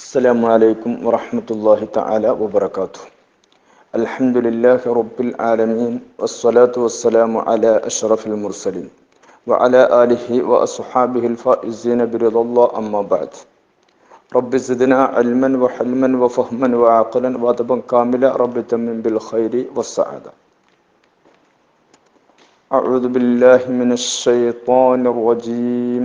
السلام عليكم ورحمة الله تعالى وبركاته. الحمد لله رب العالمين والصلاة والسلام على أشرف المرسلين وعلى آله وأصحابه الفائزين برضا الله أما بعد. رب زدنا علما وحلما وفهما وعقلا وأدبا كاملا رب تمن بالخير والسعادة. أعوذ بالله من الشيطان الرجيم.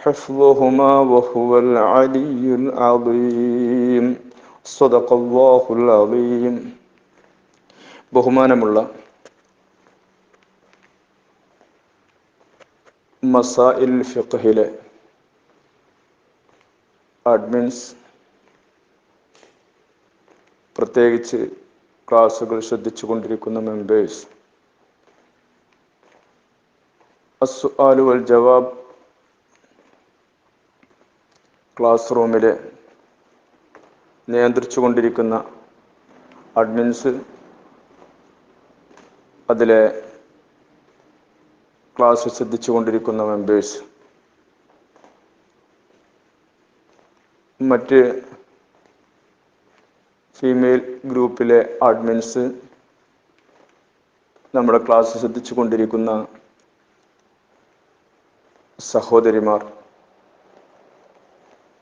حفظهما وهو العلي العظيم صدق الله العظيم ബഹുമാനമുള്ള മസാഇൽ ഫിഖഹിലെ അഡ്മിൻസ് പ്രത്യേകിച്ച് ക്ലാസ്സുകൾ ശ്രദ്ധിച്ചു കൊണ്ടിരിക്കുന്ന മെമ്പേഴ്സ് അസുആലു വൽ ജവാബ് ക്ലാസ് റൂമിൽ നിയന്ത്രിച്ചു കൊണ്ടിരിക്കുന്ന അഡ്മിൻസ് അതിലെ ക്ലാസ് ശ്രദ്ധിച്ചു കൊണ്ടിരിക്കുന്ന മെമ്പേഴ്സ് മറ്റ് ഫീമെയിൽ ഗ്രൂപ്പിലെ അഡ്മിൻസ് നമ്മുടെ ക്ലാസ് ശ്രദ്ധിച്ചു കൊണ്ടിരിക്കുന്ന സഹോദരിമാർ.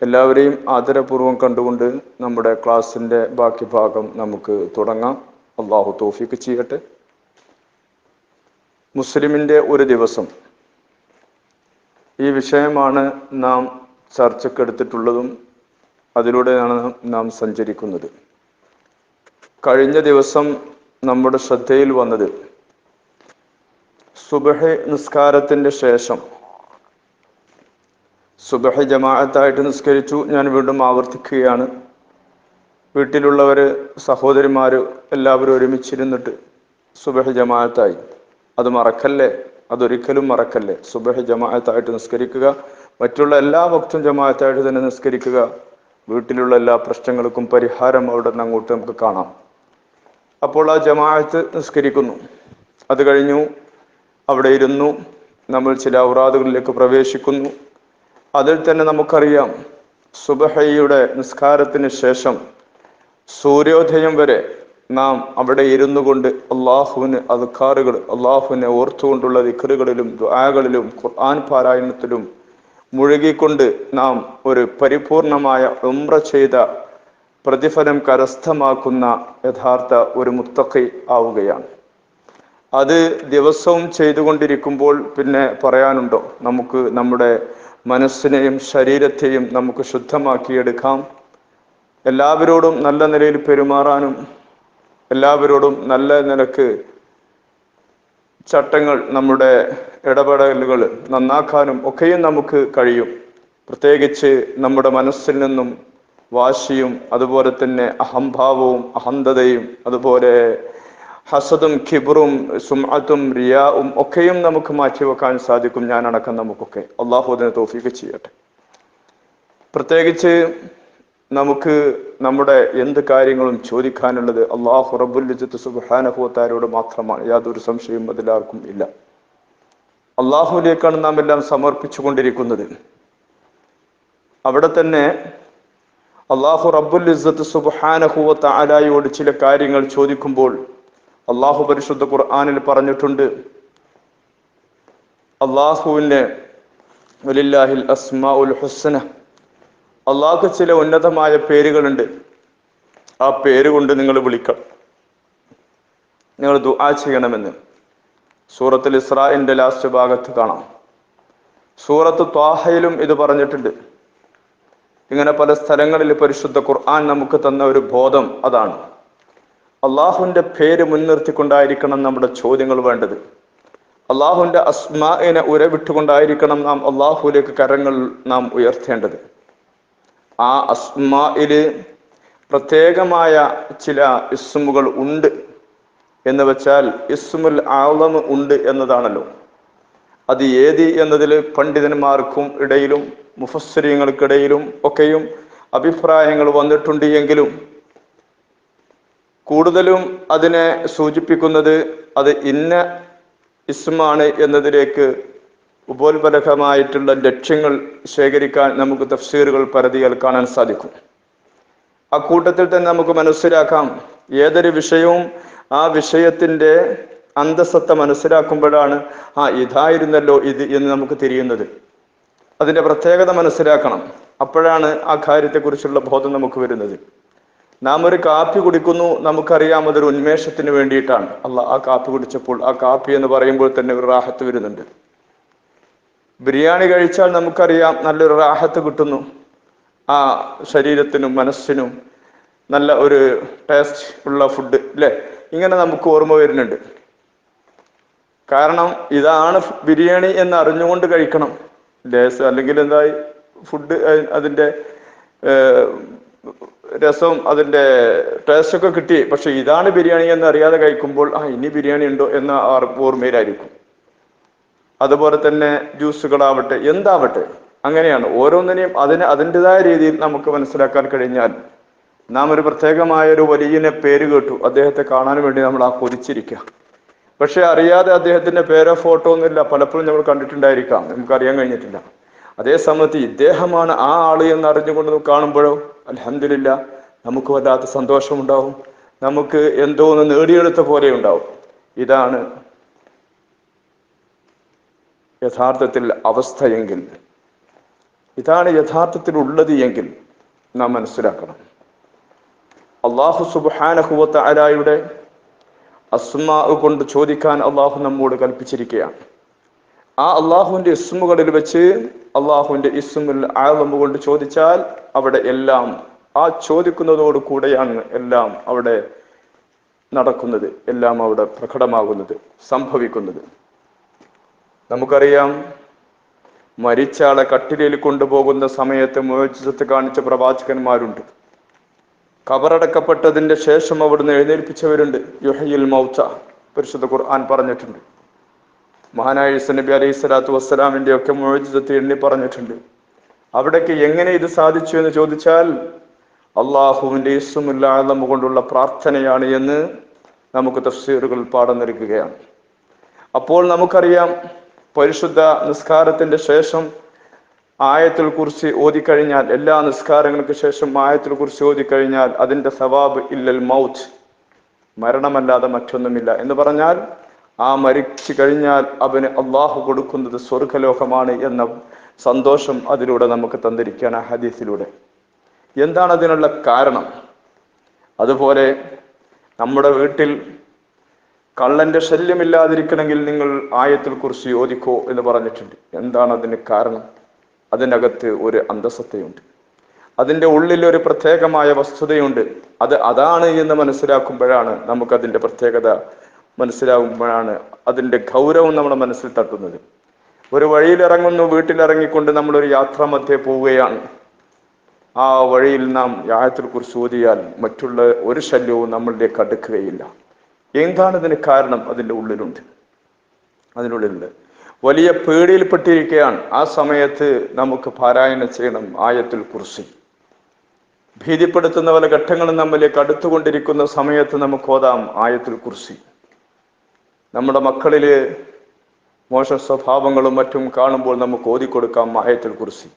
എല്ലാവരെയും ആദരപൂർവം കണ്ടുകൊണ്ട് നമ്മുടെ ക്ലാസ്സിന്റെ ബാക്കി ഭാഗം നമുക്ക് തുടങ്ങാം. അള്ളാഹു തോഫിക്ക് ചെയ്യട്ടെ. മുസ്ലിമിന്റെ ഒരു ദിവസം. ഈ വിഷയമാണ് നാം ചർച്ചക്കെടുത്തിട്ടുള്ളതും അതിലൂടെയാണ് നാം സഞ്ചരിക്കുന്നത്. കഴിഞ്ഞ ദിവസം നമ്മുടെ ശ്രദ്ധയിൽ വന്നത് സുബഹ നിസ്കാരത്തിന്റെ ശേഷം സുബഹ ജമാഅത്തായിട്ട് നിസ്കരിച്ചു. ഞാൻ വീണ്ടും ആവർത്തിക്കുകയാണ്. വീട്ടിലുള്ളവർ സഹോദരിമാർ എല്ലാവരും ഒരുമിച്ചിരുന്നിട്ട് സുബഹി ജമാഅത്തായി. അത് മറക്കല്ലേ? അതൊരിക്കലും മറക്കല്ലേ? സുബഹി ജമാഅത്തായിട്ട് നിസ്കരിക്കുക. മറ്റുള്ള എല്ലാ ഭക്തും ജമാഅത്തായിട്ട് തന്നെ നിസ്കരിക്കുക. വീട്ടിലുള്ള എല്ലാ പ്രശ്നങ്ങൾക്കും പരിഹാരം അവിടെ നിന്ന് അങ്ങോട്ട് നമുക്ക് കാണാം. അപ്പോൾ ആ ജമാഅത്ത് നിസ്കരിക്കുന്നു. അത് കഴിഞ്ഞു. അവിടെ ഇരുന്നു. നമ്മൾ ചില ഔറാദുകളിലേക്ക് പ്രവേശിക്കുന്നു. അതിൽ തന്നെ നമുക്കറിയാം സുബഹയുടെ നിസ്കാരത്തിന് ശേഷം സൂര്യോദയം വരെ നാം അവിടെ ഇരുന്നു കൊണ്ട് അള്ളാഹുവിന് അധികാറുകൾ അള്ളാഹുവിനെ ഓർത്തുകൊണ്ടുള്ള ദിക്കറുകളിലും ദ്വാകളിലും ഖുർആൻ പാരായണത്തിലും മുഴുകിക്കൊണ്ട് നാം ഒരു പരിപൂർണമായ ഉമ്ര ചെയ്ത പ്രതിഫലം കരസ്ഥമാക്കുന്ന യഥാർത്ഥ ഒരു മുത്തഖി ആവുകയാണ്. അത് ദിവസവും ചെയ്തുകൊണ്ടിരിക്കുമ്പോൾ പിന്നെ പറയാനുണ്ടോ? നമുക്ക് നമ്മുടെ മനസ്സിനെയും ശരീരത്തെയും നമുക്ക് ശുദ്ധമാക്കിയെടുക്കാം. എല്ലാവരോടും നല്ല നിലയിൽ പെരുമാറാനും എല്ലാവരോടും നല്ല നിലയ്ക്ക് ചട്ടങ്ങൾ നമ്മുടെ ഇടപെടലുകൾ നന്നാക്കാനും ഒക്കെയും നമുക്ക് കഴിയും. പ്രത്യേകിച്ച് നമ്മുടെ മനസ്സിൽ നിന്നും വാശിയും അതുപോലെ തന്നെ അഹംഭാവവും അഹന്തതയും അതുപോലെ ഹസദും ഖിബറും സുമത്തും റിയാവും ഒക്കെയും നമുക്ക് മാറ്റിവെക്കാൻ സാധിക്കും. ഞാൻ നമുക്കൊക്കെ. അള്ളാഹു അതിനെ തോഫിക്ക് ചെയ്യട്ടെ. പ്രത്യേകിച്ച് നമുക്ക് നമ്മുടെ എന്ത് കാര്യങ്ങളും ചോദിക്കാനുള്ളത് അള്ളാഹു റബുല്ലിജത്ത് സുബാനഹുത്താരോട് മാത്രമാണ്. യാതൊരു സംശയവും അതിലാർക്കും ഇല്ല. അള്ളാഹുവിലേക്കാണ് നാം എല്ലാം സമർപ്പിച്ചു കൊണ്ടിരിക്കുന്നത്. അവിടെ തന്നെ അള്ളാഹു റബ്ബുൽ ഇസ്സത്ത് സുബാനഹുവത്ത് ആരായോട് ചില കാര്യങ്ങൾ ചോദിക്കുമ്പോൾ അള്ളാഹു പരിശുദ്ധ ഖുർആാനിൽ പറഞ്ഞിട്ടുണ്ട്. അള്ളാഹുവിന്റെ വലില്ലാഹിൽ അസ്മാ ഉൽ ഹുസന. അള്ളാഹ്ക്ക് ചില ഉന്നതമായ പേരുകളുണ്ട്. ആ പേര് കൊണ്ട് നിങ്ങൾ വിളിക്കണം നിങ്ങൾ ദുആ ചെയ്യണമെന്ന്. സൂറത്തിൽ ഇസ്രാഇന്റെ ലാസ്റ്റ് ഭാഗത്ത് കാണാം. സൂറത്ത് ത്വാഹയിലും ഇത് പറഞ്ഞിട്ടുണ്ട്. ഇങ്ങനെ പല സ്ഥലങ്ങളിൽ പരിശുദ്ധ ഖുർആൻ നമുക്ക് തന്ന ഒരു ബോധം അതാണ്. അള്ളാഹുവിന്റെ പേര് മുൻനിർത്തിക്കൊണ്ടായിരിക്കണം നമ്മുടെ ചോദ്യങ്ങൾ വേണ്ടത്. അള്ളാഹുവിന്റെ അസ്മാനെ ഉരവിട്ടുകൊണ്ടായിരിക്കണം നാം അള്ളാഹുലേക്ക് കരങ്ങൾ നാം ഉയർത്തേണ്ടത്. ആ അസ്മായിൽ പ്രത്യേകമായ ചില ഇസ്മുകൾ ഉണ്ട് എന്ന് വെച്ചാൽ ഇസ്മുൽ ആളം ഉണ്ട് എന്നതാണല്ലോ. അത് ഏത് എന്നതിൽ പണ്ഡിതന്മാർക്കും ഇടയിലും മുഫസ്സരീങ്ങൾക്കിടയിലും ഒക്കെയും അഭിപ്രായങ്ങൾ വന്നിട്ടുണ്ട് എങ്കിലും കൂടുതലും അതിനെ സൂചിപ്പിക്കുന്നത് അത് ഇന്ന ഇസ്മാണ് എന്നതിലേക്ക് ഉപോത്ബലകമായിട്ടുള്ള ലക്ഷ്യങ്ങൾ ശേഖരിക്കാൻ നമുക്ക് തഫ്സീറുകൾ പരതികൾ കാണാൻ സാധിക്കും. അക്കൂട്ടത്തിൽ തന്നെ നമുക്ക് മനസ്സിലാക്കാം ഏതൊരു വിഷയവും ആ വിഷയത്തിന്റെ അന്തസത്ത മനസ്സിലാക്കുമ്പോഴാണ് ആ ഇതായിരുന്നല്ലോ ഇത് എന്ന് നമുക്ക് തിരിയുന്നത്. അതിന്റെ പ്രത്യേകത മനസ്സിലാക്കണം. അപ്പോഴാണ് ആ കാര്യത്തെക്കുറിച്ചുള്ള ബോധം നമുക്ക് വരുന്നത്. നാം ഒരു കാപ്പി കുടിക്കുന്നു നമുക്കറിയാം അതൊരു ഉന്മേഷത്തിന് വേണ്ടിയിട്ടാണ്. അല്ല ആ കാപ്പി കുടിച്ചപ്പോൾ ആ കാപ്പി എന്ന് പറയുമ്പോൾ തന്നെ ഒരു റാഹത്ത് വരുന്നുണ്ട്. ബിരിയാണി കഴിച്ചാൽ നമുക്കറിയാം നല്ലൊരു റാഹത്ത് കിട്ടുന്നു. ആ ശരീരത്തിനും മനസ്സിനും നല്ല ഒരു ടേസ്റ്റ് ഉള്ള ഫുഡ് അല്ലേ ഇങ്ങനെ നമുക്ക് ഓർമ്മ വരുന്നുണ്ട്. കാരണം ഇതാണ് ബിരിയാണി എന്ന് അറിഞ്ഞുകൊണ്ട് കഴിക്കണം. ലേസ് അല്ലെങ്കിൽ എന്തായി? ഫുഡ് അതിന്റെ ഏർ, രസവും അതിന്റെ ടേസ്റ്റ് ഒക്കെ കിട്ടി. പക്ഷെ ഇതാണ് ബിരിയാണി എന്ന് അറിയാതെ കഴിക്കുമ്പോൾ ആ ഇനി ബിരിയാണി ഉണ്ടോ? എന്ന ഓർമ്മയിലായിരിക്കും. അതുപോലെ തന്നെ ജ്യൂസുകളാവട്ടെ എന്താവട്ടെ അങ്ങനെയാണ്. ഓരോന്നിനെയും അതിന് അതിന്റെതായ രീതിയിൽ നമുക്ക് മനസ്സിലാക്കാൻ കഴിഞ്ഞാൽ നാം ഒരു പ്രത്യേകമായ ഒരു വലിയനെ പേര് കേട്ടു. അദ്ദേഹത്തെ കാണാൻ വേണ്ടി നമ്മൾ ആ കൊതിച്ചിരിക്കുക പക്ഷെ അറിയാതെ അദ്ദേഹത്തിന്റെ പേരോ ഫോട്ടോ ഒന്നുമില്ല പലപ്പോഴും നമ്മൾ കണ്ടിട്ടുണ്ടായിരിക്കാം. നമുക്ക് അറിയാൻ കഴിഞ്ഞിട്ടില്ല. അതേ സമയത്ത് ഇദ്ദേഹമാണ് ആ ആൾ എന്ന് അറിഞ്ഞുകൊണ്ട് കാണുമ്പോഴോ അലഹമില്ല നമുക്ക് വല്ലാത്ത സന്തോഷമുണ്ടാവും. നമുക്ക് എന്തോ ഒന്ന് നേടിയെടുത്ത പോലെ ഉണ്ടാവും. ഇതാണ് യഥാർത്ഥത്തിൽ അവസ്ഥയെങ്കിൽ ഇതാണ് യഥാർത്ഥത്തിൽ ഉള്ളത് എങ്കിൽ നാം മനസ്സിലാക്കണം. അള്ളാഹു സുബാനഹുവത്ത അലായുടെ അസ്മാ കൊണ്ട് ചോദിക്കാൻ അള്ളാഹു നമ്മോട് കൽപ്പിച്ചിരിക്കുകയാണ്. ആ അള്ളാഹുവിന്റെ ഇസ്മുകളിൽ വെച്ച് അള്ളാഹുവിന്റെ ഇസ്മുൽ ആലം കൊണ്ട് ചോദിച്ചാൽ അവിടെ എല്ലാം ആ ചോദിക്കുന്നതോട് കൂടെയാണ് എല്ലാം അവിടെ നടക്കുന്നത് എല്ലാം അവിടെ പ്രകടമാകുന്നത് സംഭവിക്കുന്നത്. നമുക്കറിയാം മരിച്ചാളെ കട്ടിലയിൽ കൊണ്ടുപോകുന്ന സമയത്ത് മോചിതത്ത് കാണിച്ച പ്രവാചകന്മാരുണ്ട്. കബറടക്കപ്പെട്ടതിന്റെ ശേഷം അവിടുന്ന് എഴുന്നേൽപ്പിച്ചവരുണ്ട്. യുഹയിൽ മൗച്ച പരിശുദ്ധ ഖുർആൻ പറഞ്ഞിട്ടുണ്ട്. മഹാനായ നബി അലൈഹി സ്വലാത്തു വസ്സലാമിന്റെ ഒക്കെ മോചിതത്തെ എണ്ണി പറഞ്ഞിട്ടുണ്ട്. അവിടേക്ക് എങ്ങനെ ഇത് സാധിച്ചു എന്ന് ചോദിച്ചാൽ അള്ളാഹുവിന്റെ ഇസ്മുല്ലാദം കൊണ്ടുള്ള പ്രാർത്ഥനയാണ് എന്ന് നമുക്ക് തഫ്സീറുകൾ പാഠം നൽകുകയാണ് അപ്പോൾ നമുക്കറിയാം പരിശുദ്ധ നിസ്കാരത്തിന്റെ ശേഷം ആയത്തിൽ കുറിച്ച് ഓതിക്കഴിഞ്ഞാൽ എല്ലാ നിസ്കാരങ്ങൾക്ക് ശേഷം ആയത്തിൽ കുറിച്ച് ഓതിക്കഴിഞ്ഞാൽ അതിന്റെ സവാബ് ഇല്ലൽ മൗത്ത് മരണമല്ലാതെ മറ്റൊന്നുമില്ല എന്ന് പറഞ്ഞാൽ ആ മരിച്ചു കഴിഞ്ഞാൽ അവന് അള്ളാഹു കൊടുക്കുന്നത് സ്വർഗലോകമാണ് എന്ന സന്തോഷം അതിലൂടെ നമുക്ക് തന്നിരിക്കുകയാണ് ആ ഹദീസിലൂടെ. എന്താണ് അതിനുള്ള കാരണം? അതുപോലെ നമ്മുടെ വീട്ടിൽ കള്ളന്റെ ശല്യമില്ലാതിരിക്കണമെങ്കിൽ നിങ്ങൾ ആയത്തിൽ കുറിച്ച് യോജിക്കോ എന്ന് പറഞ്ഞിട്ടുണ്ട്. എന്താണ് അതിന് കാരണം? അതിനകത്ത് ഒരു അന്തസത്തയുണ്ട് അതിന്റെ ഉള്ളിൽ ഒരു പ്രത്യേകമായ വസ്തുതയുണ്ട്. അത് അതാണ് എന്ന് മനസ്സിലാക്കുമ്പോഴാണ് നമുക്കതിന്റെ പ്രത്യേകത മനസ്സിലാകുമ്പോഴാണ് അതിന്റെ ഗൗരവം നമ്മുടെ മനസ്സിൽ തട്ടുന്നത്. ഒരു വഴിയിൽ ഇറങ്ങുന്നു വീട്ടിലിറങ്ങിക്കൊണ്ട് നമ്മളൊരു യാത്രാ മധ്യേ പോവുകയാണ്. ആ വഴിയിൽ നാം യാത്രയെ കുറിച്ച് ഓതിയാൽ മറ്റുള്ള ഒരു ശല്യവും നമ്മളിലേക്ക് അടുക്കുകയില്ല. എന്താണ് ഇതിന് കാരണം? അതിന്റെ ഉള്ളിലുണ്ട്. അതിനുള്ളിലുണ്ട്. വലിയ പേടിയിൽപ്പെട്ടിരിക്കുകയാണ്. ആ സമയത്ത് നമുക്ക് പാരായണം ചെയ്യണം ആയത്തിൽ കുറിച്ച് ഭീതിപ്പെടുത്തുന്ന പല ഘട്ടങ്ങളും നമ്മിലേക്ക് അടുത്തുകൊണ്ടിരിക്കുന്ന സമയത്ത് നമുക്ക് ഓതാം ആയത്തിൽ കുറിച്ച് നമ്മുടെ മക്കളിൽ മോശ സ്വഭാവങ്ങളും മറ്റും കാണുമ്പോൾ നമുക്ക് ഓതിക്കൊടുക്കാം മഹയത്തിൽ കുറിച്ച്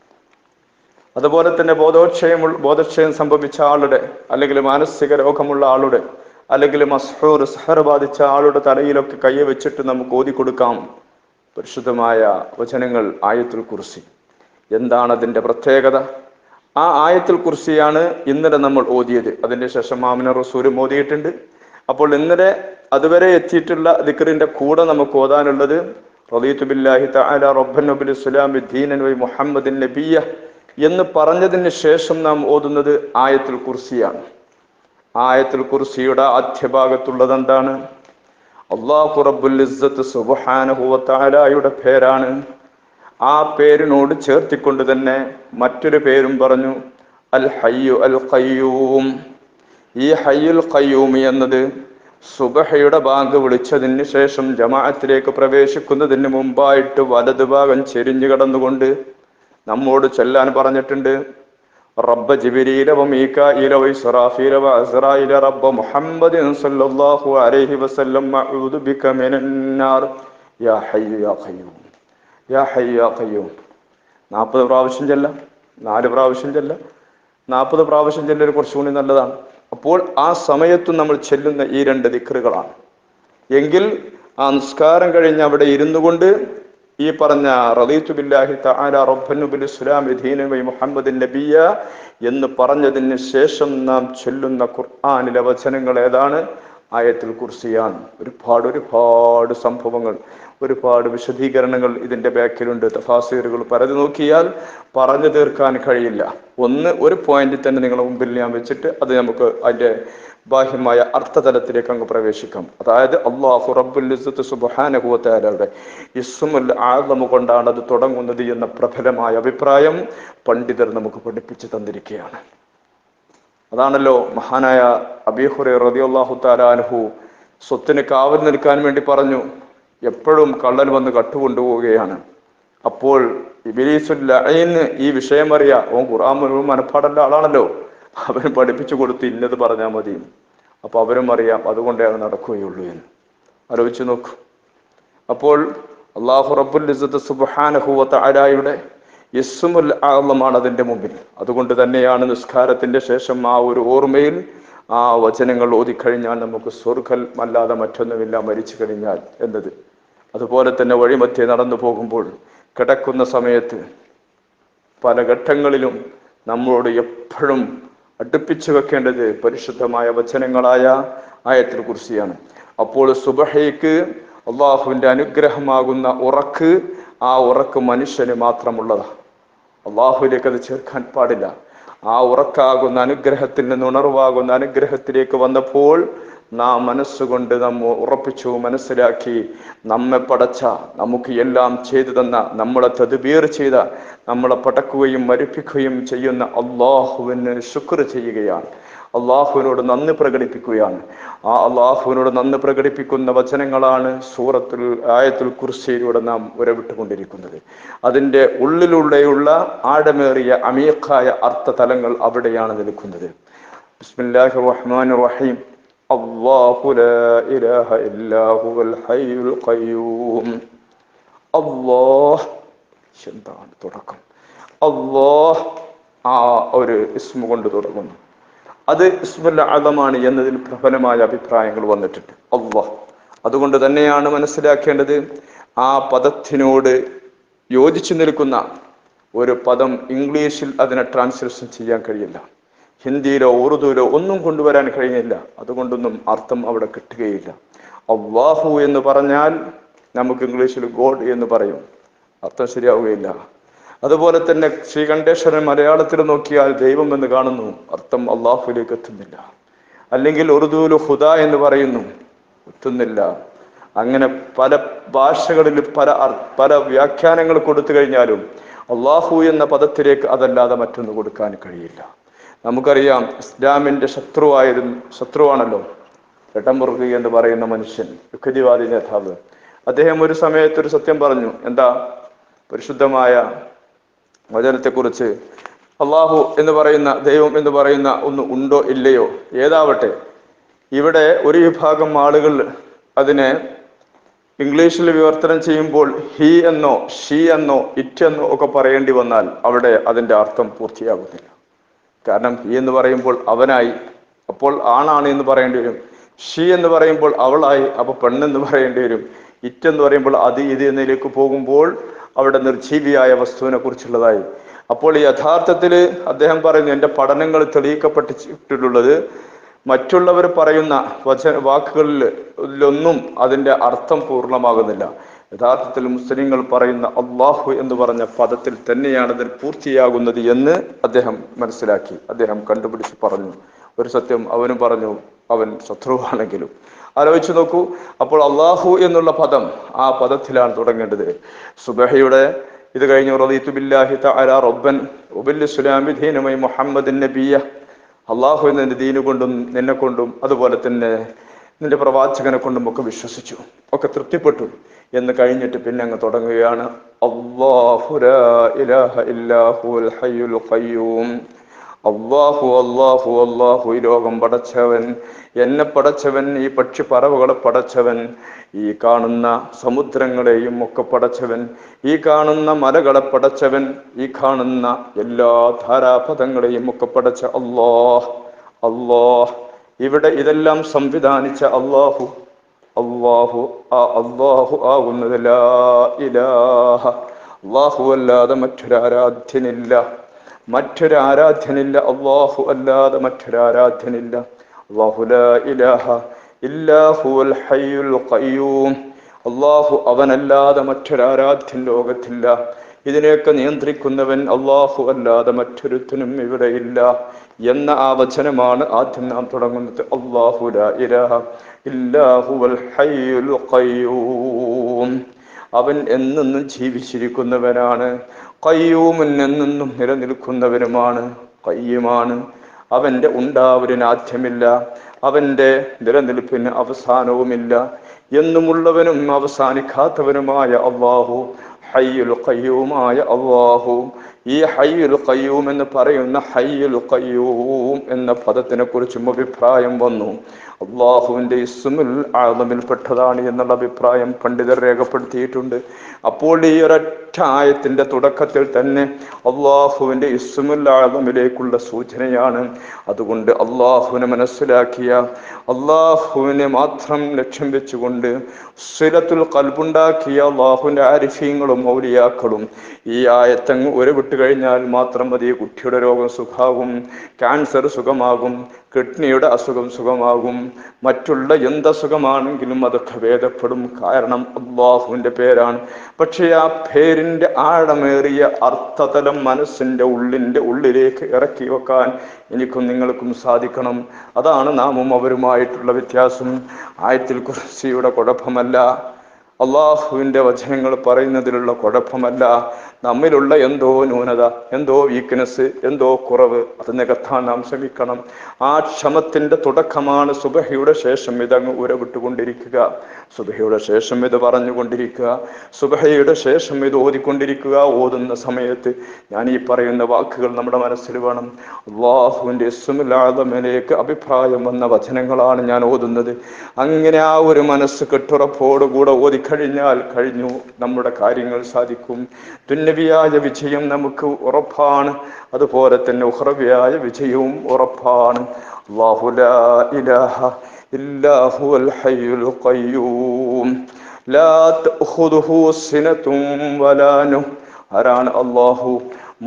അതുപോലെ തന്നെ ബോധോക്ഷയം ബോധക്ഷയം സംഭവിച്ച ആളുടെ അല്ലെങ്കിൽ മാനസിക രോഗമുള്ള ആളുടെ അല്ലെങ്കിൽ മസ്ഹൂർ സഹർ ബാധിച്ച ആളുടെ തലയിലൊക്കെ കയ്യെ വെച്ചിട്ട് നമുക്ക് ഓതി കൊടുക്കാം പരിശുദ്ധമായ വചനങ്ങൾ ആയത്തിൽ കുറിച്ച് എന്താണ് അതിന്റെ പ്രത്യേകത? ആ ആയത്തിൽ കുറിച്ചിയാണ് ഇന്നലെ നമ്മൾ ഓതിയത്. അതിന്റെ ശേഷം മാമിന സൂര്യം ഓതിയിട്ടുണ്ട്. അപ്പോൾ ഇന്നലെ അതുവരെ എത്തിയിട്ടുള്ള ദിക്കറിന്റെ കൂടെ നമുക്ക് ഓതാനുള്ളത് റളീതു ബില്ലാഹി തആല നബിയ്യ എന്ന് പറഞ്ഞതിന് ശേഷം നാം ഓതുന്നത് ആയത്തുൽ കുർസിയാണ്. ആയത്തുൽ കുർസിയുടെ ആദ്യഭാഗത്തുള്ളത് എന്താണ് അള്ളാഹു റബ്ബുൽ ഇസ്സത്ത് പേരാണ്. ആ പേരിനോട് ചേർത്തിക്കൊണ്ട് തന്നെ മറ്റൊരു പേരും പറഞ്ഞു അൽ ഹയ്യു അൽ ഖയ്യൂം. ഈ ഹയ്യുൽ ഖയ്യൂം എന്നത് സുബഹയുടെ ബാങ്ക് വിളിച്ചതിന് ശേഷം ജമാഅത്തിലേക്ക് പ്രവേശിക്കുന്നതിന് മുമ്പായിട്ട് വലതുഭാഗം ചെരിഞ്ഞു കടന്നുകൊണ്ട് നമ്മോട് ചെല്ലാൻ പറഞ്ഞിട്ടുണ്ട്. റബ്ബ ജിബിരീല വ മീകായില വ ഇസ്റാഫീല വ അസ്റായില റബ്ബ മുഹമ്മദിൻ സല്ലല്ലാഹു അലൈഹി വസല്ലം ബിക മിനന്നാർ യാ ഹയ്യു യാ ഖയ്യൂം. യാ ഹയ്യു യാ ഖയ്യൂം. നാൽപ്പത് പ്രാവശ്യം ചെല്ല നാല് പ്രാവശ്യം ചെല്ല. നാൽപ്പത് പ്രാവശ്യം ചെല്ലൽ കുറച്ചുകൂടി നല്ലതാണ്. അപ്പോൾ ആ സമയത്തും നമ്മൾ ചെല്ലുന്ന ഈ രണ്ട് ദിക്കറുകളാണ് എങ്കിൽ ആ നിസ്കാരം കഴിഞ്ഞ് അവിടെ ഇരുന്നു കൊണ്ട് ഈ പറഞ്ഞ റദീത്തു ബില്ലാഹി തആല വ നബിയ എന്ന് പറഞ്ഞതിന് ശേഷം നാം ചൊല്ലുന്ന ഖുർആാനിലെ വചനങ്ങൾ ഏതാണ്? ആയത്തിൽ കുർസിയാണ്. ഒരുപാട് ഒരുപാട് സംഭവങ്ങൾ. ഒരുപാട് വിശദീകരണങ്ങൾ ഇതിന്റെ ബാക്കിലുണ്ട്. തഫാസീറുകൾ പറഞ്ഞു നോക്കിയാൽ പറഞ്ഞു തീർക്കാൻ കഴിയില്ല. ഒന്ന് ഒരു പോയിന്റിൽ തന്നെ നിങ്ങളുടെ മുമ്പിൽ ഞാൻ വെച്ചിട്ട് അത് നമുക്ക് അതിന്റെ ബാഹ്യമായ അർത്ഥതലത്തിലേക്ക് അങ്ങ് പ്രവേശിക്കാം. അതായത് അള്ളാഹു റബ്ബുൽ തആലയുടെ ഇസ്മുൽ ആദമ കൊണ്ടാണ് അത് തുടങ്ങുന്നത് എന്ന പ്രബലമായ അഭിപ്രായം പണ്ഡിതർ നമുക്ക് പഠിപ്പിച്ചു തന്നിരിക്കുകയാണ്. അതാണല്ലോ മഹാനായ അബീഹുറെ റതിയുള്ളാഹു താലാൻഹു സ്വത്തിന് കാവൽ നിൽക്കാൻ വേണ്ടി പറഞ്ഞു. എപ്പോഴും കള്ളൻ വന്ന് കട്ടുകൊണ്ടുപോവുകയാണ്. അപ്പോൾ ഇബിലീസുല്ലൈന് ഈ വിഷയം അറിയ. ഓൻ ഖുറാൻ മുഴുവൻ മനഃപ്പാടല്ല ആളാണല്ലോ. അവന് പഠിപ്പിച്ചു കൊടുത്ത് ഇന്നത് പറഞ്ഞാൽ മതി. അപ്പൊ അവരും അറിയാം അതുകൊണ്ടേ അത് നടക്കുകയുള്ളൂ എന്ന്. ആലോചിച്ചു നോക്കൂ. അപ്പോൾ അള്ളാഹു റബ്ബുൽ ഇസ്സത്ത് യസ്സുമുൽ ആളമാണ് അതിന്റെ മുമ്പിൽ. അതുകൊണ്ട് തന്നെയാണ് നിസ്കാരത്തിന്റെ ശേഷം ആ ഒരു ഓർമ്മയിൽ ആ വചനങ്ങൾ ഓതിക്കഴിഞ്ഞാൽ നമുക്ക് സ്വർഗൽ അല്ലാതെ മറ്റൊന്നുമില്ല മരിച്ചു കഴിഞ്ഞാൽ എന്നത്. അതുപോലെ തന്നെ വഴിമധ്യേ നടന്നു പോകുമ്പോൾ കിടക്കുന്ന സമയത്ത് പല ഘട്ടങ്ങളിലും നമ്മളോട് എപ്പോഴും അടുപ്പിച്ചു വെക്കേണ്ടത് പരിശുദ്ധമായ വചനങ്ങളായ ആയത്തിൽ കുറിച്ചിയാണ് അപ്പോൾ സുബഹയ്ക്ക് അള്ളാഹുവിന്റെ അനുഗ്രഹമാകുന്ന ഉറക്ക് ആ ഉറക്ക് മനുഷ്യന് മാത്രമുള്ളതാണ് അള്ളാഹുവിലേക്ക് അത് ചേർക്കാൻ പാടില്ല. ആ ഉറക്കാകുന്ന അനുഗ്രഹത്തിൽ നിന്ന് ഉണർവാകുന്ന അനുഗ്രഹത്തിലേക്ക് വന്നപ്പോൾ നാം മനസ്സുകൊണ്ട് നമ്മ ഉറപ്പിച്ചു മനസ്സിലാക്കി നമ്മെ പടച്ച നമുക്ക് എല്ലാം ചെയ്തു തന്ന നമ്മളെ തതുബീർ ചെയ്ത നമ്മളെ പടക്കുകയും മരിപ്പിക്കുകയും ചെയ്യുന്ന അള്ളാഹുവിന് ശുക്ർ ചെയ്യുകയാണ്. അള്ളാഹുവിനോട് നന്ദി പ്രകടിപ്പിക്കുകയാണ്. ആ അള്ളാഹുവിനോട് നന്ദി പ്രകടിപ്പിക്കുന്ന വചനങ്ങളാണ് സൂറത്തുൽ ആയത്തുൽ കുർസിയിലൂടെ നാം ഉരവിട്ടുകൊണ്ടിരിക്കുന്നത്. അതിന്റെ ഉള്ളിലൂടെയുള്ള ആഴമേറിയ അമീഖായ അർത്ഥ തലങ്ങൾ അവിടെയാണ് നിൽക്കുന്നത്. ബിസ്മില്ലാഹി റഹ്മാൻ റഹീം. അള്ളാഹു ലാ ഇലാഹ إلا هو الحي القيوم الله എന്താണ് തുടക്കം? അള്ളാഹ് ആ ഒരു ഇസ്മ കൊണ്ട് തുടങ്ങുന്നു. അത് ഇസ്മുൽ അകമാണ് എന്നതിൽ പ്രബലമായ അഭിപ്രായങ്ങൾ വന്നിട്ടുണ്ട്. അള്ളാഹ് അതുകൊണ്ട് തന്നെയാണ് മനസ്സിലാക്കേണ്ടത് ആ പദത്തിനോട് യോജിച്ചു നിൽക്കുന്ന ഒരു പദം ഇംഗ്ലീഷിൽ അതിനെ ട്രാൻസ്ലേഷൻ ചെയ്യാൻ കഴിയില്ല. ഹിന്ദിയിലോ ഉറുദുവിലോ ഒന്നും കൊണ്ടുവരാൻ കഴിയില്ല. അതുകൊണ്ടൊന്നും അർത്ഥം അവിടെ കിട്ടുകയില്ല. അള്ളാഹു എന്ന് പറഞ്ഞാൽ നമുക്ക് ഇംഗ്ലീഷിൽ ഗോഡ് എന്ന് പറയും. അർത്ഥം ശരിയാവുകയില്ല. അതുപോലെ തന്നെ ശ്രീകണ്ഠേശ്വരൻ മലയാളത്തിൽ നോക്കിയാൽ ദൈവം എന്ന് കാണുന്നു. അർത്ഥം അള്ളാഹുലേക്ക് എത്തുന്നില്ല. അല്ലെങ്കിൽ ഉറുദുവിൽ ഹുദ എന്ന് പറയുന്നു. എത്തുന്നില്ല. അങ്ങനെ പല ഭാഷകളിൽ പല പല വ്യാഖ്യാനങ്ങൾ കൊടുത്തു കഴിഞ്ഞാലും അള്ളാഹു എന്ന പദത്തിലേക്ക് അതല്ലാതെ മറ്റൊന്ന് കൊടുക്കാൻ കഴിയില്ല. നമുക്കറിയാം ഇസ്ലാമിന്റെ ശത്രുവായിരുന്നു ശത്രുവാണല്ലോ. എട്ടംപുറകി എന്ന് പറയുന്ന മനുഷ്യൻ യുക്തിവാദി നേതാവ്. അദ്ദേഹം ഒരു സമയത്ത് ഒരു സത്യം പറഞ്ഞു. എന്താ? പരിശുദ്ധമായ വചനത്തെക്കുറിച്ച്. അള്ളാഹു എന്ന് പറയുന്ന ദൈവം എന്ന് പറയുന്ന ഒന്ന് ഉണ്ടോ ഇല്ലയോ? ഏതാവട്ടെ. ഇവിടെ ഒരു വിഭാഗം ആളുകൾ അതിനെ ഇംഗ്ലീഷിൽ വിവർത്തനം ചെയ്യുമ്പോൾ ഹി എന്നോ ഷീ എന്നോ ഇറ്റ് എന്നോ ഒക്കെ പറയേണ്ടി വന്നാൽ അവിടെ അതിന്റെ അർത്ഥം പൂർത്തിയാകുന്നില്ല. കാരണം ഹി എന്ന് പറയുമ്പോൾ അവനായി. അപ്പോൾ ആണാണ് എന്ന് പറയേണ്ടി വരും. ഷീ എന്ന് പറയുമ്പോൾ അവളായി. അപ്പൊ പെണ്ണെന്ന് പറയേണ്ടി വരും. ഇറ്റ് എന്ന് പറയുമ്പോൾ അത് ഇത് എന്നതിലേക്ക് പോകുമ്പോൾ അവിടെ നിർജീവിയായ വസ്തുവിനെ കുറിച്ചുള്ളതായി. അപ്പോൾ യഥാർത്ഥത്തിൽ അദ്ദേഹം പറയുന്നു എന്റെ പഠനങ്ങൾ തെളിയിക്കപ്പെട്ടിട്ടുള്ളത് മറ്റുള്ളവർ പറയുന്ന വച വാക്കുകളിൽ ഒന്നും അതിന്റെ അർത്ഥം പൂർണമാകുന്നില്ല. യഥാർത്ഥത്തിൽ മുസ്ലിങ്ങൾ പറയുന്ന അള്ളാഹു എന്ന് പറഞ്ഞ പദത്തിൽ തന്നെയാണ് അതിൽ പൂർത്തിയാകുന്നത് എന്ന് അദ്ദേഹം മനസ്സിലാക്കി. അദ്ദേഹം കണ്ടുപിടിച്ച് പറഞ്ഞു. ഒരു സത്യം അവനും പറഞ്ഞു അവൻ ശത്രുവാണെങ്കിലും. ആലോചിച്ചു നോക്കൂ അപ്പോൾ അള്ളാഹു എന്നുള്ള പദം ആ പദത്തിലാണ് തുടങ്ങേണ്ടത്. സുബഹയുടെ ഇത് കഴിഞ്ഞു റദീതു ബില്ലാഹി തആല റബ്ബൻ നബിയ അള്ളാഹു എന്ന ദീനു കൊണ്ടും നിന്നെ കൊണ്ടും അതുപോലെ തന്നെ നിന്റെ പ്രവാചകനെ കൊണ്ടും ഒക്കെ വിശ്വസിച്ചു. ഒക്കെ തൃപ്തിപ്പെട്ടു. എന്ന് കഴിഞ്ഞിട്ട് പിന്നെ അങ്ങ് തുടങ്ങുകയാണ്. അള്ളാഹു അള്ളാഹു അള്ളാഹു ലോകം പടച്ചവൻ എന്നെ പടച്ചവൻ ഈ പക്ഷി പറവുകളെ പടച്ചവൻ ഈ കാണുന്ന സമുദ്രങ്ങളെയും ഒക്കെ പടച്ചവൻ ഈ കാണുന്ന മലകളെ പടച്ചവൻ ഈ കാണുന്ന എല്ലാ ധാരാപഥങ്ങളെയും ഒക്കെ പടച്ച അള്ളാഹ് അള്ളാഹ് ഇവിടെ ഇതെല്ലാം സംവിധാനിച്ച അള്ളാഹു അള്ളാഹു ആ അള്ളാഹു ആകുന്നത് ഇലാഹ. അള്ളാഹു അല്ലാതെ മറ്റൊരാരാധ്യനില്ല. മറ്റൊരാരാധ്യനില്ല അള്ളാഹു അല്ലാതെ മറ്റൊരാരാധ്യനില്ല. അള്ളാഹു ഇലാഹ. ഇല്ലാഹുൽ ഹയ്യുൽ ഖയ്യൂം. അള്ളാഹു അവനല്ലാതെ മറ്റൊരാരാധ്യൻ ലോകത്തില്ല. ഇതിനെയൊക്കെ നിയന്ത്രിക്കുന്നവൻ അള്ളാഹു അല്ലാതെ മറ്റൊരുത്തനും ഇവിടെയില്ല. എന്ന ആ വചനമാണ് ആദ്യം നാം തുടങ്ങുന്നത്. അവൻ എന്നെന്നും ജീവിച്ചിരിക്കുന്നവനാണ്. കയ്യൂമൻ എന്നെന്നും നിലനിൽക്കുന്നവനുമാണ്. കയ്യുമാണ് അവന്റെ ഉണ്ടാവലിന് ആദ്യമില്ല. അവന്റെ നിലനിൽപ്പിന് അവസാനവുമില്ല. എന്നുമുള്ളവനും അവസാനിക്കാത്തവനുമായ അള്ളാഹു ഹയ്യുൽ ഖയ്യൂമായ അള്ളാഹു ഈ ഹയ്യുൽ ഖയ്യൂം എന്ന് പറയുന്ന ഹയ്യുൽ ഖയ്യൂം എന്ന പദത്തിനെ കുറിച്ചും അഭിപ്രായം വന്നു. അള്ളാഹുവിന്റെ ഇസ്മുൽ ആദമിൽപ്പെട്ടതാണ് എന്നുള്ള അഭിപ്രായം പണ്ഡിതർ രേഖപ്പെടുത്തിയിട്ടുണ്ട്. അപ്പോൾ ഈ ഒരൊറ്റ ആയത്തിന്റെ തുടക്കത്തിൽ തന്നെ അള്ളാഹുവിന്റെ ഇസ്മുൽ ആദമിലേക്കുള്ള സൂചനയാണ്. അതുകൊണ്ട് അള്ളാഹുവിനെ മനസ്സിലാക്കിയ അള്ളാഹുവിനെ മാത്രം ലക്ഷ്യം വെച്ചുകൊണ്ട് സിലത്തുൽ കൽബുണ്ടാക്കിയ അള്ളാഹുവിന്റെ ആരിഫീങ്ങളും മൗലിയാക്കളും ഈ ആയത്തങ്ങ് ഉരവിട്ട് കഴിഞ്ഞാൽ മാത്രം മതി. കുട്ടിയുടെ രോഗം സുഖാകും ക്യാൻസർ സുഖമാകും കിഡ്നിയുടെ അസുഖം സുഖമാകും. മറ്റുള്ള എന്തസുഖമാണെങ്കിലും അതൊക്കെ ഭേദപ്പെടും. കാരണം അള്ളാഹുവിന്റെ പേരാണ്. പക്ഷേ ആ പേരിന്റെ ആഴമേറിയ അർത്ഥതലം മനസ്സിന്റെ ഉള്ളിന്റെ ഉള്ളിലേക്ക് ഇറക്കി വെക്കാൻ എനിക്കും നിങ്ങൾക്കും സാധിക്കണം. അതാണ് നാമും അവരുമായിട്ടുള്ള വ്യത്യാസം. ആയത്തിൽ കുറിച്ചിയുടെ കുഴപ്പമല്ല. അള്ളാഹുവിന്റെ വചനങ്ങൾ പറയുന്നതിലുള്ള കുഴപ്പമല്ല. നമ്മിലുള്ള എന്തോ ന്യൂനത എന്തോ വീക്ക്നെസ് എന്തോ കുറവ് അത് നികത്താൻ നാം ശ്രമിക്കണം. ആ ക്ഷമത്തിന്റെ തുടക്കമാണ് സുബഹയുടെ ശേഷം ഇതങ്ങ് ഉരവിട്ടുകൊണ്ടിരിക്കുക. സുബഹയുടെ ശേഷം ഇത് പറഞ്ഞുകൊണ്ടിരിക്കുക. സുബഹയുടെ ശേഷം ഇത് ഓതിക്കൊണ്ടിരിക്കുക. ഓതുന്ന സമയത്ത് ഞാൻ ഈ പറയുന്ന വാക്കുകൾ നമ്മുടെ മനസ്സിൽ വേണം. അള്ളാഹുവിന്റെ ഇസ്മുലാദമിലേക്ക് അഭിപ്രായം വന്ന വചനങ്ങളാണ് ഞാൻ ഓതുന്നത്. അങ്ങനെ ആ ഒരു മനസ്സ് കെട്ടുറപ്പോടുകൂടെ ഓതിക്കഴിഞ്ഞാൽ കഴിഞ്ഞു നമ്മുടെ കാര്യങ്ങൾ സാധിക്കും. തുന്നവിയായ വിജയം നമുക്ക് ഉറപ്പാണ്. അതുപോലെ തന്നെ ഉഹ്രവ്യായ വിജയവും ഉറപ്പാണ്. അല്ലാഹു ലാ ഇലാഹ ഇല്ലാ ഹുവൽ ഹയ്യുൽ ഖയ്യൂം. ലാ തഅഖുദുഹു സിനത്തും വലാ നുഹ്. ആരാണ് അള്ളാഹു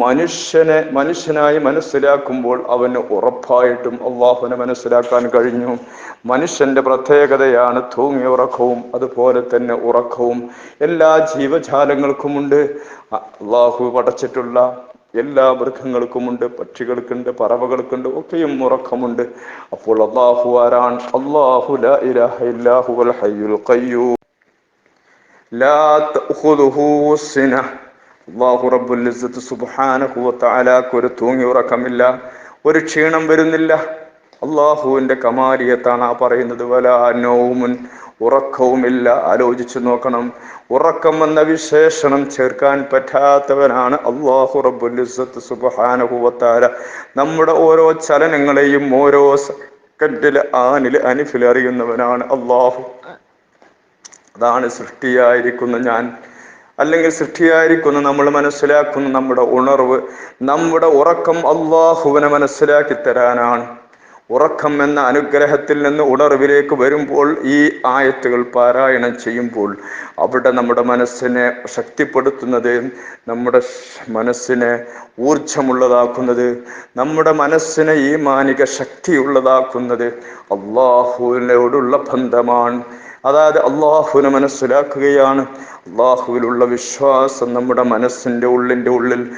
മനുഷ്യനെ മനുഷ്യനായി മനസ്സിലാക്കുമ്പോൾ അവന് ഉറപ്പായിട്ടും അള്ളാഹുവിനെ മനസ്സിലാക്കാൻ കഴിഞ്ഞു. മനുഷ്യന്റെ പ്രത്യേകതയാണ് തൂങ്ങിയ ഉറക്കവും അതുപോലെ തന്നെ ഉറക്കവും. എല്ലാ ജീവജാലങ്ങൾക്കുമുണ്ട്. അള്ളാഹു പടച്ചിട്ടുള്ള എല്ലാ മൃഗങ്ങൾക്കുമുണ്ട് പക്ഷികൾക്കുണ്ട് പറവകൾക്കുണ്ട് ഒക്കെയും ഉറക്കമുണ്ട്. അപ്പോൾ അള്ളാഹു ആരാണ്? അള്ളാഹു ഹയ്യുൽ ലാ അള്ളാഹു തആലാക്ക് ഒരു തൂങ്ങി ഉറക്കമില്ല ഒരു ക്ഷീണം വരുന്നില്ല. അള്ളാഹുവിന്റെ കമാലിയത്താണ് ആ പറയുന്നത്. വല നോമുൻ ഉറക്കവുമില്ല. ആലോചിച്ചു നോക്കണം. ഉറക്കം എന്ന വിശേഷണം ചേർക്കാൻ പറ്റാത്തവനാണ് അള്ളാഹു സുബ്ഹാനഹു വ നമ്മുടെ ഓരോ ചലനങ്ങളെയും ഓരോ സെക്കൻഡിൽ ആനിൽ അനിഫിൽ അറിയുന്നവനാണ് അള്ളാഹു അതാണ് സൃഷ്ടിയായിരിക്കുന്ന ഞാൻ. അല്ലെങ്കിൽ സൃഷ്ടിയായിരിക്കുന്നു നമ്മൾ മനസ്സിലാക്കുന്ന നമ്മുടെ ഉണർവ്. നമ്മുടെ ഉറക്കം അള്ളാഹുവിനെ മനസ്സിലാക്കി തരാനാണ്. ഉറക്കം എന്ന അനുഗ്രഹത്തിൽ നിന്ന് ഉണർവിലേക്ക് വരുമ്പോൾ ഈ ആയത്തുകൾ പാരായണം ചെയ്യുമ്പോൾ അവിടെ നമ്മുടെ മനസ്സിനെ ശക്തിപ്പെടുത്തുന്നത് നമ്മുടെ മനസ്സിനെ ഊർജമുള്ളതാക്കുന്നത് നമ്മുടെ മനസ്സിനെ ഈ മാനിക ശക്തിയുള്ളതാക്കുന്നത് അള്ളാഹുവിനോടുള്ള ബന്ധമാണ്. അതായത് അള്ളാഹുവിനെ മനസ്സിലാക്കുകയാണ്. അള്ളാഹുവിലുള്ള വിശ്വാസം നമ്മുടെ മനസ്സിന്റെ ഉള്ളിന്റെ ഉള്ളിൽ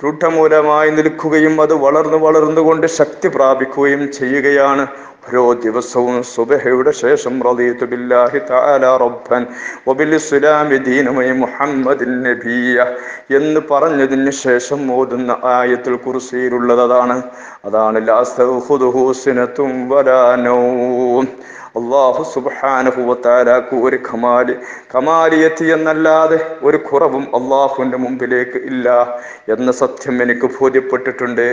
രൂഢമൂലമായി നിൽക്കുകയും അത് വളർന്നു വളർന്നുകൊണ്ട് ശക്തി പ്രാപിക്കുകയും ചെയ്യുകയാണ്. ഓരോ ദിവസവും സുബഹയുടെ ശേഷം റളിയതു ബില്ലാഹി തആല റബ്ബൻ വബിൽ ഇസ്ലാമി ദീനമയ മുഹമ്മദിൻ നബിയ എന്ന് പറഞ്ഞതിന് ശേഷം ഓതുന്ന ആയത്തുൽ കുർസിയിലുള്ളത് അതാണ്. അതാണ് അല്ലാഹു സുബ്ഹാനഹു അള്ളാഹു സുബാനുഭവത്താലാക്ക് ഒരു ഖമാൽ കമാലിയത്തി എന്നല്ലാതെ ഒരു കുറവും അള്ളാഹുവിന്റെ മുമ്പിലേക്ക് ഇല്ല എന്ന സത്യം എനിക്ക് ബോധ്യപ്പെട്ടിട്ടുണ്ട്.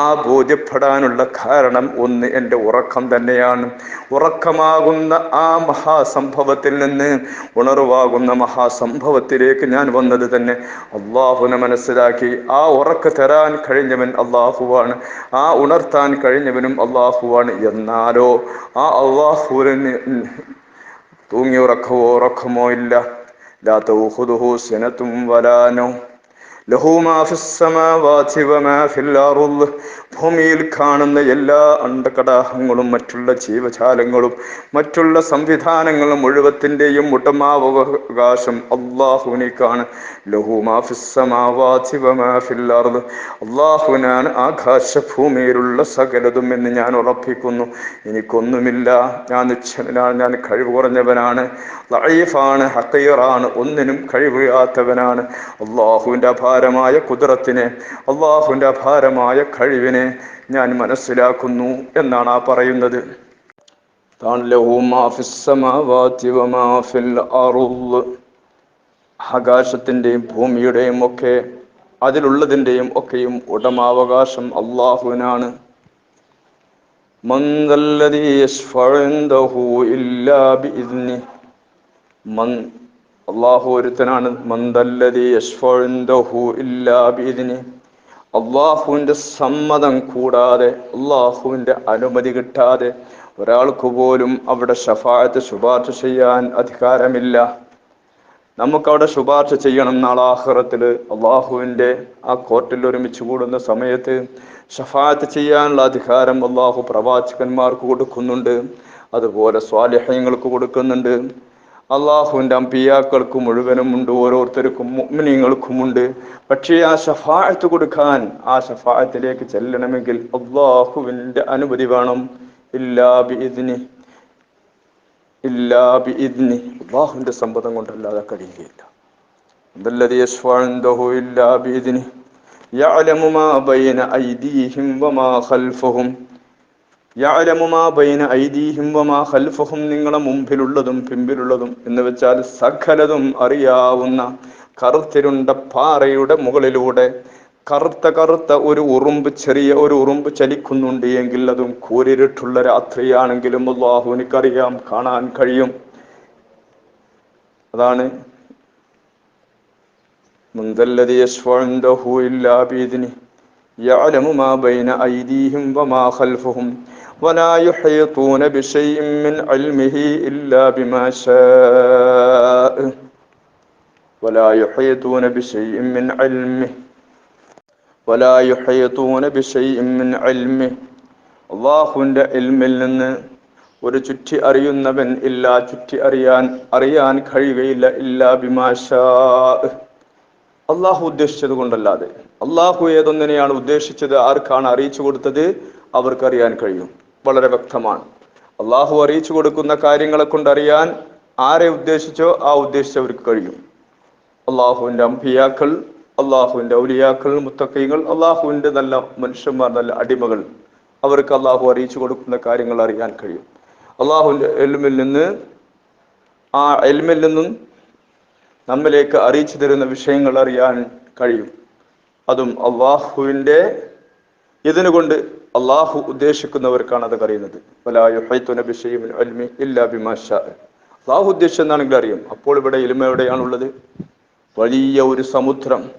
ആ ബോധ്യപ്പെടാനുള്ള കാരണം ഒന്ന് എന്റെ ഉറക്കം തന്നെയാണ്. ഉറക്കമാകുന്ന ആ മഹാസംഭവത്തിൽ നിന്ന് ഉണർവാകുന്ന മഹാസംഭവത്തിലേക്ക് ഞാൻ വന്നത് തന്നെ അള്ളാഹുവിനെ മനസ്സിലാക്കി. ആ ഉറക്ക തരാൻ കഴിഞ്ഞവൻ അള്ളാഹുവാണ്. ആ ഉണർത്താൻ കഴിഞ്ഞവനും അള്ളാഹുവാണ്. എന്നാലോ ആ അള്ളാഹുവിന് തൂങ്ങി ഉറക്കവോ ഉറക്കമോ ഇല്ല. ലാ വരാനോ ഭൂമിയിൽ കാണുന്ന എല്ലാ അണ്ടകടാഹങ്ങളും മറ്റുള്ള ജീവജാലങ്ങളും മറ്റുള്ള സംവിധാനങ്ങളും മുഴുവത്തിന്റെയും ഉടമാവകാശം അള്ളാഹുവിനേക്കാണ്. അള്ളാഹുവിനാണ് ആകാശഭൂമിയിലുള്ള സകലതും എന്ന് ഞാൻ ഉറപ്പിക്കുന്നു. എനിക്കൊന്നുമില്ല. ഞാൻ നിശ്ചലനാണ് ഞാൻ കഴിവ് കുറഞ്ഞവനാണ്. ലൈഫാണ് ഹക്കയറാണ് ഒന്നിനും കഴിവില്ലാത്തവനാണ്. അള്ളാഹുവിന്റെ അപാരമായ കുതിരത്തിനെ അള്ളാഹുവിന്റെ അപാരമായ കഴിവിനെ ഞാൻ മനസ്സിലാക്കുന്നു എന്നാണ് ആ പറയുന്നത്. ആകാശത്തിന്റെയും ഭൂമിയുടെയും ഒക്കെ അതിലുള്ളതിന്റെയും ഒക്കെയും ഉടമാവകാശം അള്ളാഹുവിനാണ്. മന്ദല്ലതി ഇല്ലാ ബിഇദ്നി മൻ അള്ളാഹു ഒരുത്തനാണ്. മന്ദല്ലതി യശ്ഫഉ ഇല്ലാ ബിഇദ്നി. അള്ളാഹുവിന്റെ സമ്മതം കൂടാതെ അള്ളാഹുവിന്റെ അനുമതി കിട്ടാതെ ഒരാൾക്ക് പോലും അവിടെ ഷഫായത്ത് ശുപാർശ ചെയ്യാൻ അധികാരമില്ല. നമുക്കവിടെ ശുപാർശ ചെയ്യണം നാളാഹ്റത്തിൽ അള്ളാഹുവിന്റെ ആ കോർട്ടിൽ ഒരുമിച്ച് കൂടുന്ന സമയത്ത് ഷഫായത്ത് ചെയ്യാനുള്ള അധികാരം അള്ളാഹു പ്രവാചകന്മാർക്ക് കൊടുക്കുന്നുണ്ട്. അതുപോലെ സ്വാലിഹ്യങ്ങൾക്ക് കൊടുക്കുന്നുണ്ട്. അള്ളാഹുവിൻ്റെ അമ്പിയാക്കൾക്ക് മുഴുവനും ഉണ്ട് ഓരോരുത്തർക്കും മുഅ്മിനീങ്ങൾക്കുമുണ്ട് പക്ഷേ ആ ഷഫായത്ത് കൊടുക്കാൻ ആ ഷഫായത്തിലേക്ക് ചെല്ലണമെങ്കിൽ അള്ളാഹുവിൻ്റെ അനുമതി വേണം ഇല്ലാ ബി ഇതിന് ഇല്ലാ ബി ഇതിന് അള്ളാഹുവിൻ്റെ സമ്മതം കൊണ്ടല്ലാതെ കഴിയുകയില്ല الذي يشفع عنده إلا بإذنه يعلم ما بين أيديهم وما خلفهم യാലമുമാബൈന വമാ ഖൽഫഹും നിങ്ങളെ മുമ്പിലുള്ളതും പിമ്പിലുള്ളതും എന്ന് വെച്ചാൽ സകലതും അറിയാവുന്ന കറുത്തിരുണ്ട പാറയുടെ മുകളിലൂടെ കറുത്ത കറുത്ത ഒരു ഉറുമ്പ് ചെറിയ ഒരു ഉറുമ്പ് ചലിക്കുന്നുണ്ട് എങ്കിൽ അതും കൂരിരുട്ടുള്ള രാത്രിയാണെങ്കിലും അള്ളാഹുവിനറിയാം കാണാൻ കഴിയും. അതാണ്. മുന്തല്ലതി യശ്വന്തഹു ഇല്ലാ ബീദിനി മാ ബൈന ഐദീഹിം വമാ ഖൽഫഹും ولا يحيطون بشيء من علمه إلا بما شاء ولا يحيطون بشيء من علمه ولا يحيطون بشيء من علمه അള്ളാഹുവിൻ്റെ ഇൽമിൽ നിന്ന് ഒരു ചുറ്റി അറിയുന്നവൻ ഇല്ല ചുറ്റി അറിയാൻ അറിയാൻ കഴിയുകയില്ല ഇല്ലാ ബിമാഷാ അള്ളാഹു ഉദ്ദേശിച്ചത് കൊണ്ടല്ലാതെ അള്ളാഹു ഏതൊന്നിനെയാണ് ഉദ്ദേശിച്ചത് ആർക്കാണ് അറിയിച്ചു കൊടുത്തത് അവർക്കറിയാൻ കഴിയും വളരെ വ്യക്തമാണ്. അള്ളാഹു അറിയിച്ചു കൊടുക്കുന്ന കാര്യങ്ങളെ കൊണ്ടറിയാൻ ആരെ ഉദ്ദേശിച്ചോ ആ ഉദ്ദേശിച്ചവർക്ക് കഴിയും. അള്ളാഹുവിന്റെ അമ്പിയാക്കൾ അള്ളാഹുവിന്റെ ഔലിയാക്കൾ മുത്തക്കൈകൾ അള്ളാഹുവിന്റെ നല്ല മനുഷ്യന്മാർ നല്ല അടിമകൾ അവർക്ക് അള്ളാഹു അറിയിച്ചു കൊടുക്കുന്ന കാര്യങ്ങൾ അറിയാൻ കഴിയും. അള്ളാഹുവിന്റെ എൽമിൽ നിന്ന് ആ എൽമിൽ നിന്നും നമ്മിലേക്ക് അറിയിച്ചു തരുന്ന വിഷയങ്ങൾ അറിയാൻ കഴിയും. അതും അള്ളാഹുവിന്റെ ഇതിനു കൊണ്ട് അള്ളാഹു ഉദ്ദേശിക്കുന്നവർക്കാണ് അത് അറിയുന്നത്. അള്ളാഹു ഉദ്ദേശം എന്നാണെങ്കിൽ അറിയും. അപ്പോൾ ഇവിടെ ഇലുമ എവിടെയാണുള്ളത്? വലിയ ഒരു സമുദ്രം.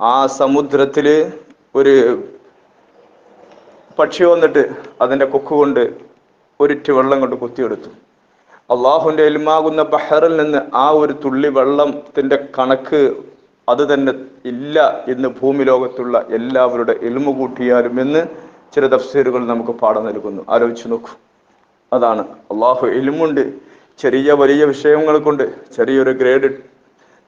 ആ സമുദ്രത്തിൽ ഒരു പക്ഷി വന്നിട്ട് അതിന്റെ കൊക്ക് കൊണ്ട് ഒരിറ്റ് വെള്ളം കൊണ്ട് കുത്തിയെടുത്തു. അള്ളാഹുവിന്റെ എൽമാകുന്ന ബഹറിൽ നിന്ന് ആ ഒരു തുള്ളി വെള്ളത്തിന്റെ കണക്ക് അത് തന്നെ ഇല്ല എന്ന് ഭൂമി ലോകത്തുള്ള എല്ലാവരുടെ എലുമ കൂട്ടിയാലും എന്ന് ചില തഫ്സീറുകൾ നമുക്ക് പാഠം നൽകുന്നു. ആലോചിച്ചു നോക്കൂ. അതാണ്. അള്ളാഹു എലുമുണ്ട്. ചെറിയ വലിയ വിഷയങ്ങൾ കൊണ്ട് ചെറിയൊരു ഗ്രേഡ്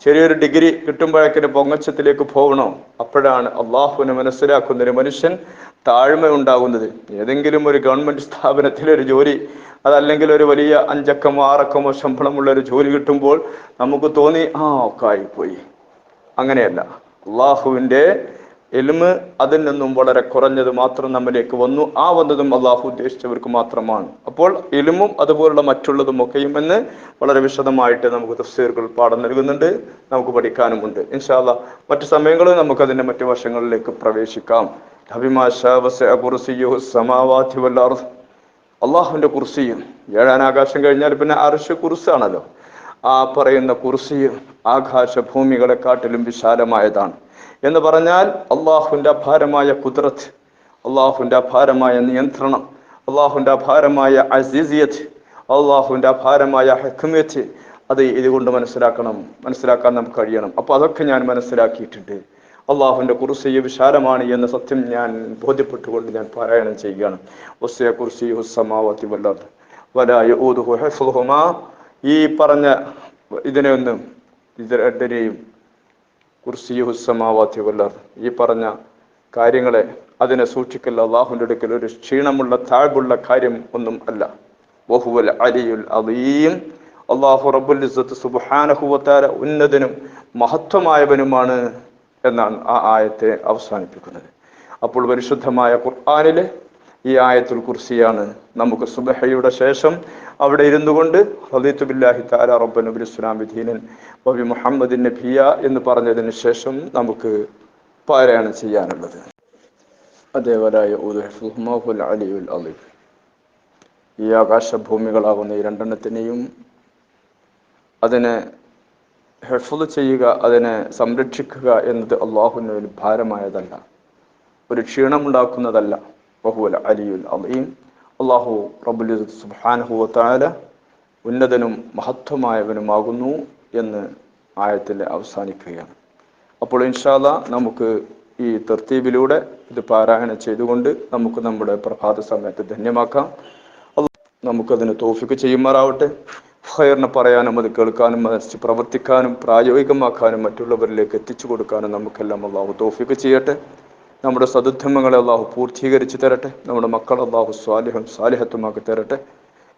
ചെറിയൊരു ഡിഗ്രി കിട്ടുമ്പോഴേക്കിന് പൊങ്ങച്ചത്തിലേക്ക് പോകണോ? അപ്പോഴാണ് അള്ളാഹുവിനെ മനസ്സിലാക്കുന്ന ഒരു മനുഷ്യൻ താഴ്മ ഉണ്ടാകുന്നത്. ഏതെങ്കിലും ഒരു ഗവൺമെന്റ് സ്ഥാപനത്തിലെ ഒരു ജോലി അതല്ലെങ്കിൽ ഒരു വലിയ അഞ്ചക്കമോ ആറക്കമോ ശമ്പളമുള്ള ഒരു ജോലി കിട്ടുമ്പോൾ നമുക്ക് തോന്നി ആ ഒക്കെ ആയിപ്പോയി. അങ്ങനെയല്ല. അള്ളാഹുവിന്റെ എലിമ് അതിൽ നിന്നും വളരെ കുറഞ്ഞത് മാത്രം നമ്മിലേക്ക് വന്നു. ആ വന്നതും അള്ളാഹു ഉദ്ദേശിച്ചവർക്ക് മാത്രമാണ്. അപ്പോൾ എലിമും അതുപോലുള്ള മറ്റുള്ളതും ഒക്കെയും എന്ന് വളരെ വിശദമായിട്ട് നമുക്ക് തഫ്സീറുകൾ പാഠം നൽകുന്നുണ്ട്. നമുക്ക് പഠിക്കാനുമുണ്ട്. ഇൻഷാല്ല മറ്റു സമയങ്ങളിൽ നമുക്ക് അതിന്റെ മറ്റു വശങ്ങളിലേക്ക് പ്രവേശിക്കാം. അള്ളാഹുവിന്റെ കുർസിയും ഏഴാൻ ആകാശം കഴിഞ്ഞാൽ പിന്നെ അർഷ് കുർസാണല്ലോ. ആ പറയുന്ന കുർസിയും ആകാശ ഭൂമികളെക്കാട്ടിലും വിശാലമായതാണ്. എന്ന് പറഞ്ഞാൽ അള്ളാഹുവിന്റെ അപാരമായ കുതിരത്ത് അള്ളാഹുവിന്റെ അപാരമായ നിയന്ത്രണം അള്ളാഹുവിന്റെ അപാരമായ അസീസിയത്ത് അള്ളാഹുവിന്റെ അപാരമായ ഹെക്മിയത്ത് അത് ഇതുകൊണ്ട് മനസ്സിലാക്കണം മനസ്സിലാക്കാൻ നമുക്ക് കഴിയണം. അപ്പോൾ അതൊക്കെ ഞാൻ മനസ്സിലാക്കിയിട്ടുണ്ട്. അള്ളാഹുവിന്റെ കുർസിയ വിശാലമാണ് എന്ന സത്യം ഞാൻ ബോധ്യപ്പെട്ടുകൊണ്ട് ഞാൻ പാരായണം ചെയ്യുകയാണ്. ഒസ്സയ കുറിസി ഹുസമാവത്തി വല്ലാതെ വലായ ഊതുഹു ഹെഫുഹുമാ ഈ പറഞ്ഞ ഇതിനെയൊന്നും ഇത് രണ്ടിനെയും കുർസിയുസമാവാത്തി വല്ലർ ഈ പറഞ്ഞ കാര്യങ്ങളെ അതിനെ സൂക്ഷിക്കൽ അള്ളാഹുവിന്റെ അടുക്കൽ ഒരു ക്ഷീണമുള്ള താഴ്വുള്ള കാര്യം ഒന്നും അല്ല. ബഹുവൽ അലിയുൽ അലീം അള്ളാഹു റബ്ബുൽ സുബാനഹുവത്താര ഉന്നതനും മഹത്വമായവനുമാണ് എന്നാണ് ആ ആയത്തെ അവസാനിപ്പിക്കുന്നത്. അപ്പോൾ പരിശുദ്ധമായ ഖുർആാനിലെ ഈ ആയത്തുൽ കുർസിയാണ്. നമുക്ക് സുബഹയുടെ ശേഷം അവിടെ ഇരുന്നു കൊണ്ട് ഹദീത്തുബില്ലാഹി താല ഇസ്ലാം വിധീനൻ വബി മുഹമ്മദിൻ നബിയ എന്ന് പറഞ്ഞതിന് ശേഷം നമുക്ക് പാരായണം ചെയ്യാനുള്ളത്. അതേവരായ അലിയുൽ അലി ഈ ആകാശഭൂമികളാകുന്ന ഈ രണ്ടെണ്ണത്തിനെയും അതിനെ ഹെഫുൽ ചെയ്യുക അതിനെ സംരക്ഷിക്കുക എന്നത് അള്ളാഹുവിന് ഒരു ഭാരമായതല്ല. ഒരു ക്ഷീണമുണ്ടാക്കുന്നതല്ല. വഹുവൽ അലിയുൽ അലീം അള്ളാഹു റബുൽ സുബ്ഹാനഹു വതആല ഉന്നതനും മഹത്വമായവനുമാകുന്നു എന്ന് ആയത്തിൽ അവസാനിക്കുകയാണ്. അപ്പോൾ ഇൻഷാല്ല നമുക്ക് ഈ തർത്തീബിലൂടെ ഇത് പാരായണം ചെയ്തുകൊണ്ട് നമുക്ക് നമ്മുടെ പ്രഭാത സമയത്ത് ധന്യമാക്കാം. നമുക്കതിന് തോഫിക്ക് ചെയ്യുമാറാവട്ടെ. ഫയറിനെ പറയാനും അത് കേൾക്കാനും മനസ്സിച്ച് പ്രവർത്തിക്കാനും പ്രായോഗികമാക്കാനും മറ്റുള്ളവരിലേക്ക് എത്തിച്ചു കൊടുക്കാനും നമുക്കെല്ലാം അള്ളാഹു തോഫിക്ക് ചെയ്യട്ടെ. നമ്മുടെ സതുദ്ധമങ്ങളെ അള്ളാഹു പൂർത്തീകരിച്ചു തരട്ടെ നമ്മുടെ മക്കൾ അള്ളാഹു സ്വാലിഹം സാലിഹത്തുമാക്കി തരട്ടെ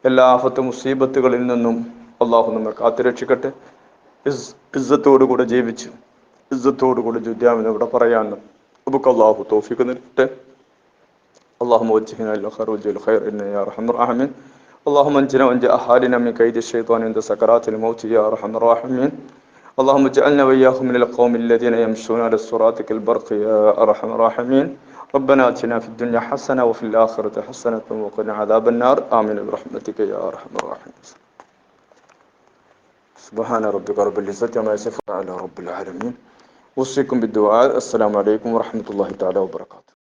എല്ലാ ആഫത്ത് മുസീബത്തുകളിൽ നിന്നും അള്ളാഹു നമ്മെ കാത്തുരക്ഷിക്കട്ടെ ഇസ് ഇസ്സത്തോടുകൂടെ ജീവിച്ച് ഇസ്സത്തോടുകൂടെ ജുദ്യാമിന് ഇവിടെ പറയാനും നമുക്ക് അള്ളാഹു തോഫിക്ക് നിൽട്ടെ اللهم وجهنا الى خير وجه الخير ان يا ارحم الراحمين اللهم انجنا وانجى اهالنا من كيد الشيطان عند سكرات الموت يا ارحم الراحمين اللهم اجعلنا واياهم من القوم الذين يمشون على الصراط كالبرق يا أرحم الراحمين. ربنا آتنا في الدنيا حسنة وفي الآخرة حسنة وقنا عذاب النار. آمين برحمتك يا أرحم الراحمين. سبحان ربك رب العزة عما يصفون على رب العالمين. أوصيكم بالدعاء. السلام عليكم ورحمة الله تعالى وبركاته.